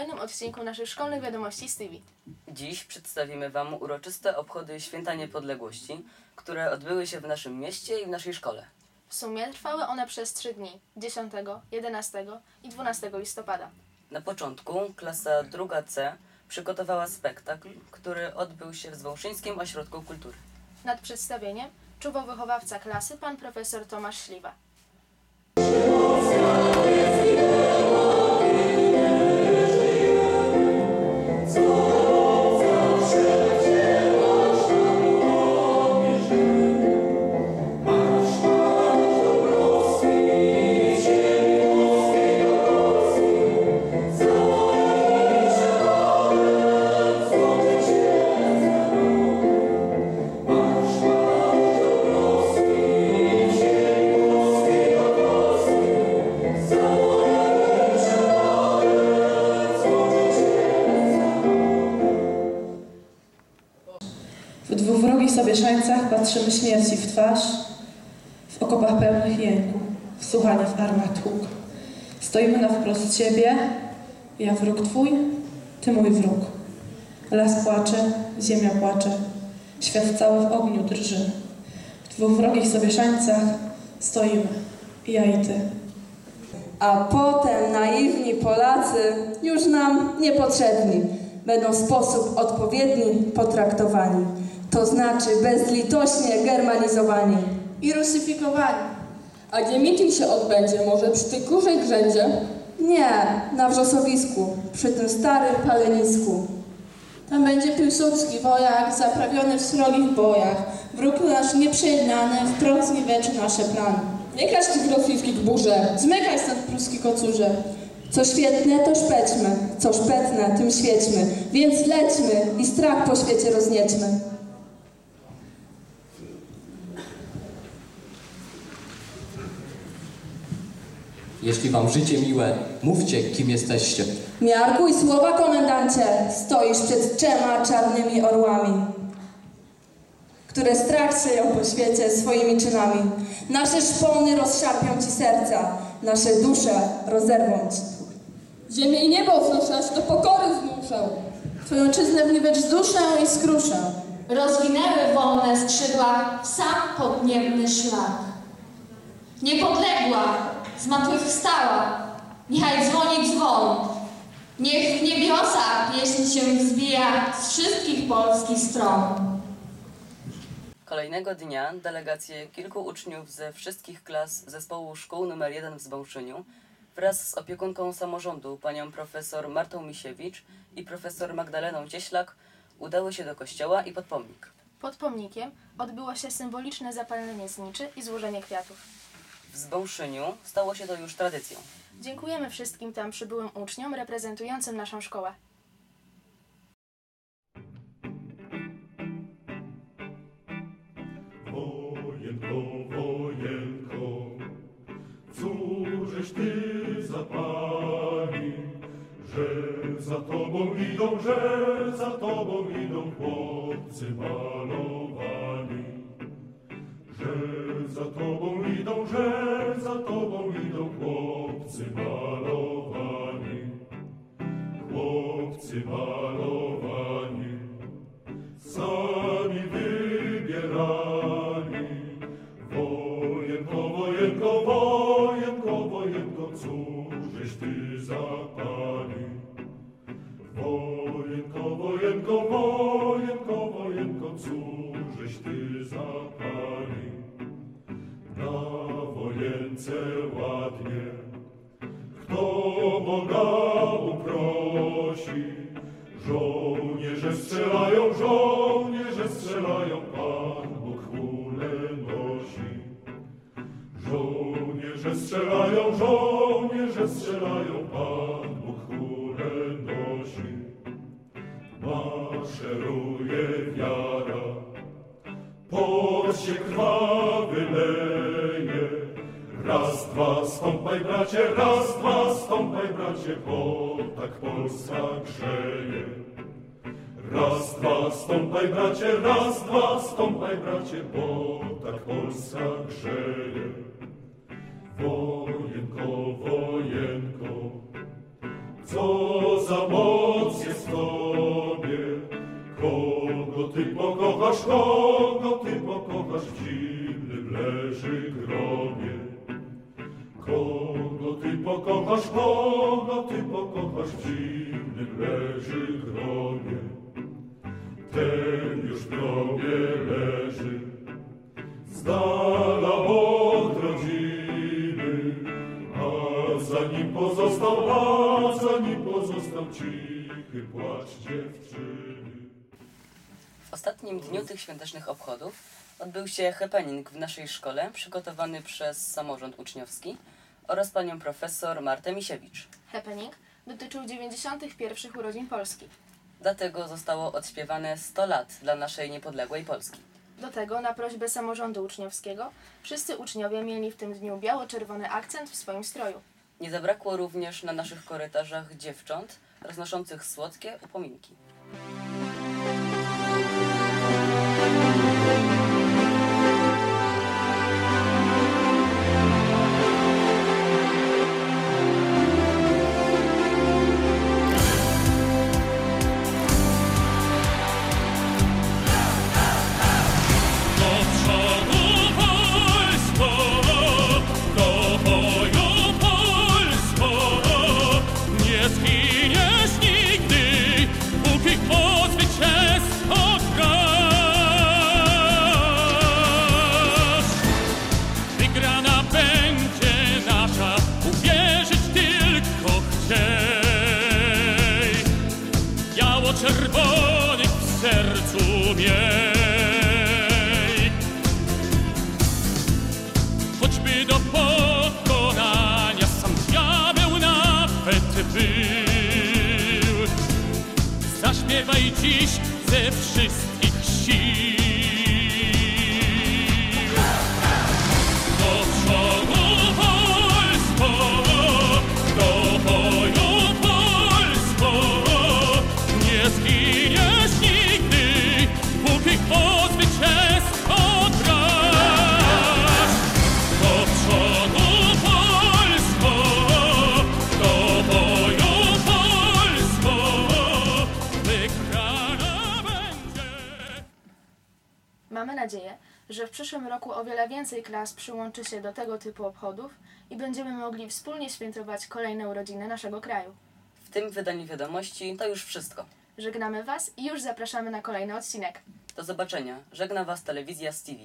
kolejnym odcinku naszych szkolnych wiadomości z TV. Dziś przedstawimy Wam uroczyste obchody Święta Niepodległości, które odbyły się w naszym mieście i w naszej szkole. W sumie trwały one przez trzy dni 10, 11 i 12 listopada. Na początku klasa druga C przygotowała spektakl, który odbył się w Zwąszyńskim Ośrodku Kultury. Nad przedstawieniem czuwał wychowawca klasy pan profesor Tomasz Śliwa. Patrzymy śmierci w twarz, w okopach pełnych jęku, wsłuchania w armat huk. Stoimy na wprost ciebie, ja wróg twój, ty mój wróg. Las płacze, ziemia płacze, świat cały w ogniu drży. W dwuwrogich sobieszańcach stoimy, ja i ty. A potem naiwni Polacy już nam niepotrzebni. Będą w sposób odpowiedni potraktowani. To znaczy bezlitośnie germanizowani. i rusyfikowani. A gdzie meeting się odbędzie? Może przy tej kurzej grzędzie? Nie, na wrzosowisku, przy tym starym palenisku. Tam będzie Piłsudski, wojak, zaprawiony w srogich bojach. Wróg nasz nieprzejednany, wprost zniweczy nasze plany. Nie każ tych rosyjskich burze. Zmykaj stąd pruski kocurze. Co świetne, to szpećmy, co szpetne, tym świećmy. Więc lećmy i strach po świecie rozniećmy. Jeśli wam życie miłe, mówcie, kim jesteście. Miarkuj słowa, komendancie, stoisz przed trzema czarnymi orłami, które strach sieją po świecie swoimi czynami. Nasze szpony rozszarpią ci serca, nasze dusze rozerwą ci. Ziemię i niebo wzruszać, do pokory zmuszał. Twoją ojczyznę w niewecz duszę i skruszę. rozwinęły wolne skrzydła w sam podniebny szlak. Niepodległa, zmartwychwstała, niechaj dzwoni dzwon. Niech w niebiosa pieśń się wzbija z wszystkich polskich stron. Kolejnego dnia delegacje kilku uczniów ze wszystkich klas zespołu szkół nr 1 w Zbąszyniu wraz z opiekunką samorządu panią profesor Martą Misiewicz i profesor Magdaleną Cieślak udały się do kościoła i pod pomnik. Pod pomnikiem odbyło się symboliczne zapalenie zniczy i złożenie kwiatów. W Zbąszyniu stało się to już tradycją. Dziękujemy wszystkim tam przybyłym uczniom reprezentującym naszą szkołę. Wojenko, wojenko, cóżeś ty zapali, że za tobą idą, że za tobą idą chłopcy malowani. Chłopcy malowani sami wybierani. Wojenko, wojenko, wojenko, wojenko, cóżeś ty zapali. Wojenko, wojenko, wojenko, wojenko, cóżeś ty zapali. Na wojence ładnie, kto Boga uprosi, żołnierze strzelają, żołnierze strzelają, Pan Bóg chwilę nosi. Żołnierze strzelają, żołnierze strzelają, Pan Bóg chwilę nosi. Maszeruje wiara, pot się krwawy leje. Raz, dwa, stąpaj bracie, raz, dwa, stąpaj bracie, bo tak Polska grzeje. Raz, dwa, stąpaj bracie, raz, dwa, stąpaj bracie, bo tak Polska grzeje. Wojenko, wojenko, Co za moc jest w Tobie, kogo Ty pokochasz, kogo Ty pokochasz w dziwnym leży grobie. Pokochasz, kogo Ty pokochasz w dziwnym leży grobie. Ten już w grobie leży, z dala od rodziny, a za nim pozostał, a za nim pozostał cichy płacz dziewczyny. W ostatnim dniu tych świątecznych obchodów odbył się happening w naszej szkole przygotowany przez samorząd uczniowski oraz panią profesor Martę Misiewicz. Happening dotyczył 91. urodzin Polski. Dlatego zostało odśpiewane 100 lat dla naszej niepodległej Polski. Do tego, na prośbę samorządu uczniowskiego, wszyscy uczniowie mieli w tym dniu biało-czerwony akcent w swoim stroju. Nie zabrakło również na naszych korytarzach dziewcząt roznoszących słodkie upominki. Biało-czerwonych w sercu miej. choćby do pokonania sam diabeł nawet był. Zaśpiewaj dziś ze wszystkich sił. Mamy nadzieję, że w przyszłym roku o wiele więcej klas przyłączy się do tego typu obchodów i będziemy mogli wspólnie świętować kolejne urodziny naszego kraju. W tym wydaniu wiadomości to już wszystko. Żegnamy Was i już zapraszamy na kolejny odcinek. Do zobaczenia. Żegna Was telewizja z TV.